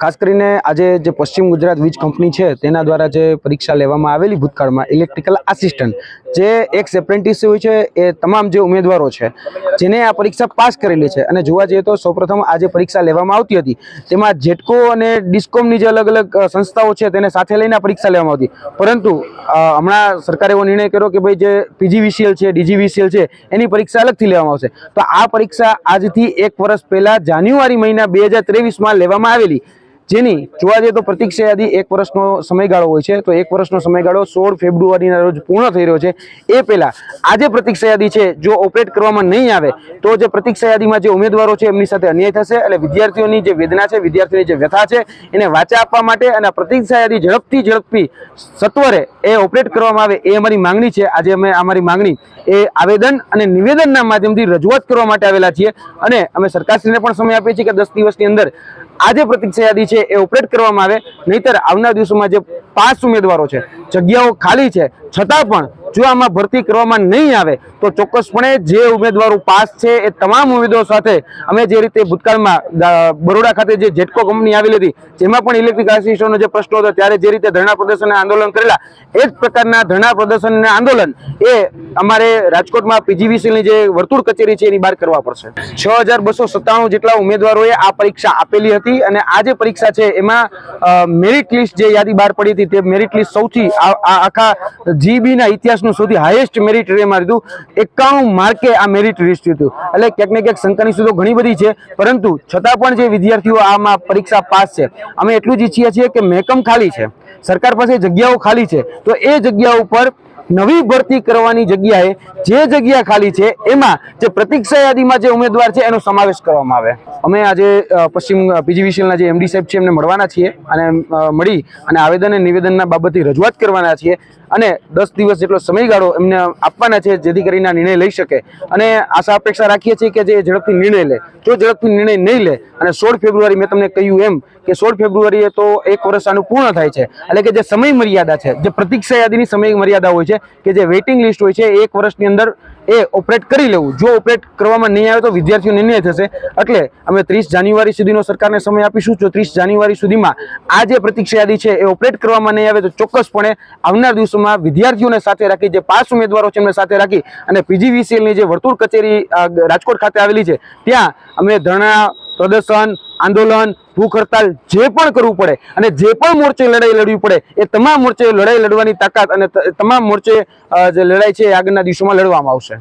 ખાસ કરીને આજે જે પશ્ચિમ ગુજરાત વીજ કંપની છે, તેના દ્વારા જે પરીક્ષા લેવામાં આવેલી ભૂતકાળમાં ઇલેક્ટ્રિકલ આસિસ્ટન્ટ જે એક્સ એપ્રેન્ટિસ હોય છે, એ તમામ જે ઉમેદવારો છે, જેને આ પરીક્ષા પાસ કરેલી છે. અને જોવા જઈએ તો સૌપ્રથમ આ જે પરીક્ષા લેવામાં આવતી હતી, તેમાં જેટકો અને ડિસ્કોમની જે અલગ અલગ સંસ્થાઓ છે, તેને સાથે લઈને પરીક્ષા લેવામાં આવતી. પરંતુ હમણાં સરકારે એવો નિર્ણય કર્યો કે ભાઈ જે પીજીવીસીએલ છે, ડીજીવીસીએલ છે, એની પરીક્ષા અલગથી લેવામાં આવશે. તો આ પરીક્ષા આજથી એક વર્ષ પહેલાં જાન્યુઆરી મહિના બે હજાર ત્રેવીસમાં લેવામાં આવેલી. જેની જોવા જઈએ તો પ્રતિક્ષા યાદી એક વર્ષનો સમયગાળો હોય છે. તો એક વર્ષનો સમયગાળો સોળ ફેબ્રુઆરીના રોજ પૂર્ણ થઈ રહ્યો છે. એ પહેલાં આજે પ્રતિક્ષા યાદી છે, જો ઓપરેટ કરવામાં નહીં આવે, તો જે પ્રતિક્ષા યાદીમાં જે ઉમેદવારો છે એમની સાથે અન્યાય થશે એટલે વિદ્યાર્થીઓની જે વેદના છે, વિદ્યાર્થીઓની જે વ્યથા છે, એને વાચા આપવા માટે અને પ્રતિક્ષા યાદી ઝડપથી ઝડપથી સત્વરે એ ઓપરેટ કરવામાં આવે એ અમારી માંગણી છે. આજે અમે અમારી માંગણી એ આવેદન અને નિવેદનના માધ્યમથી રજૂઆત કરવા માટે આવેલા છીએ અને અમે સરકારશ્રીને પણ સમય આપીએ છીએ કે દસ દિવસની અંદર આ જે પ્રતીક્ષા યાદી છે એ ઓપરેટ કરવામાં આવે. નહીતર આવનાર દિવસોમાં જે પાંચ ઉમેદવારો છે, જગ્યાઓ ખાલી છે, છતાં પણ જો આમાં ભરતી કરવામાં નહીં આવે, તો ચોક્કસપણે જે ઉમેદવારો પાસ છે એ તમામ ઉમેદવારો સાથે અમે જે રીતે ભૂતકાળમાં બરોડા ખાતે જે જેટકો કંપની આવેલી હતી, જેમાં પણ ઇલેક્ટ્રિક આસિસ્ટન્ટનો જે પ્રશ્ન હતો, ત્યારે જે રીતે ધરણા પ્રદર્શન આંદોલન કરેલા, એ જ પ્રકારના ધરણા પ્રદર્શન આંદોલન એ અમારે રાજકોટમાં પીજીવીસીની જે વર્તુળ કચેરી છે એની બહાર કરવા પડશે. છ હજાર બસો સત્તાણું જેટલા ઉમેદવારોએ આ પરીક્ષા આપેલી હતી અને આ જે પરીક્ષા છે એમાં મેરિટ લિસ્ટ જે યાદી બહાર પડી હતી, તે મેરિટ લિસ્ટ સૌથી આખા જીબીના ઇતિહાસનું સૌથી હાઈએસ્ટ મેરિટ રે હતું. એકાણું માર્કે આ મેરિટ લિસ્ટ હતું. એટલે ક્યાંક ને ક્યાંક શંકાની સુધો ઘણી બધી છે, પરંતુ છતાં પણ જે વિદ્યાર્થીઓ આમાં પરીક્ષા પાસ છે, અમે એટલું જ ઈચ્છીએ છીએ કે મહેકમ ખાલી છે. સરકાર પાસે જગ્યાઓ ખાલી છે, તો એ જગ્યા ઉપર નવી ભરતી કરવાની જગ્યાએ જે જગ્યા ખાલી છે, એમાં જે પ્રતીક્ષા યાદીમાં જે ઉમેદવાર છે, એનો સમાવેશ કરવામાં આવે. અમે આજે પશ્ચિમ પીજીવીસીએલના જે એમડી સાહેબ છે, એમને મળવાના છીએ અને મળી અને આવેદન અને નિવેદનના બાબતે રજૂઆત કરવાના છીએ અને દસ દિવસ જેટલો સમયગાળો એમને આપવાના છે, જેથી કરીને આ નિર્ણય લઈ શકે. અને આશા અપેક્ષા રાખીએ છીએ કે જે ઝડપથી નિર્ણય લે. જો ઝડપથી નિર્ણય નહીં લે અને સોળ ફેબ્રુઆરી મેં તમને કહ્યું એમ કે સોળ ફેબ્રુઆરીએ તો એક વર્ષ આનું પૂર્ણ થાય છે. એટલે કે જે સમય મર્યાદા છે, જે પ્રતીક્ષા યાદીની સમય મર્યાદા હોય છે કે જે વેઇટિંગ લિસ્ટ હોય છે, એક વર્ષની અંદર એ ઓપરેટ કરી લેવું. જો ઓપરેટ કરવામાં નહીં આવે તો વિદ્યાર્થીઓને નિર્ણય થશે. એટલે અમે ત્રીસ જાન્યુઆરી સુધીનો સરકારને સમય આપીશું. જો ત્રીસ જાન્યુઆરી સુધીમાં આ જે પ્રતીક્ષા યાદી છે, એ ઓપરેટ કરવામાં નહીં આવે તો ચોક્કસપણે આવનાર દિવસોમાં વિદ્યાર્થીઓને સાથે રાખી, જે પાસ ઉમેદવારો છે, એમને સાથે રાખી અને પીજીવીસીએલની જે વર્તુળ કચેરી રાજકોટ ખાતે આવેલી છે, ત્યાં અમે ધરણા પ્રદર્શન, આંદોલન, ભૂખ હડતાલ જે પણ કરવું પડે અને જે પણ મોરચે લડાઈ લડવી પડે, એ તમામ મોરચે લડાઈ લડવાની તાકાત અને તમામ મોરચે જે લડાઈ છે એ આગળના દિવસોમાં લડવામાં આવશે.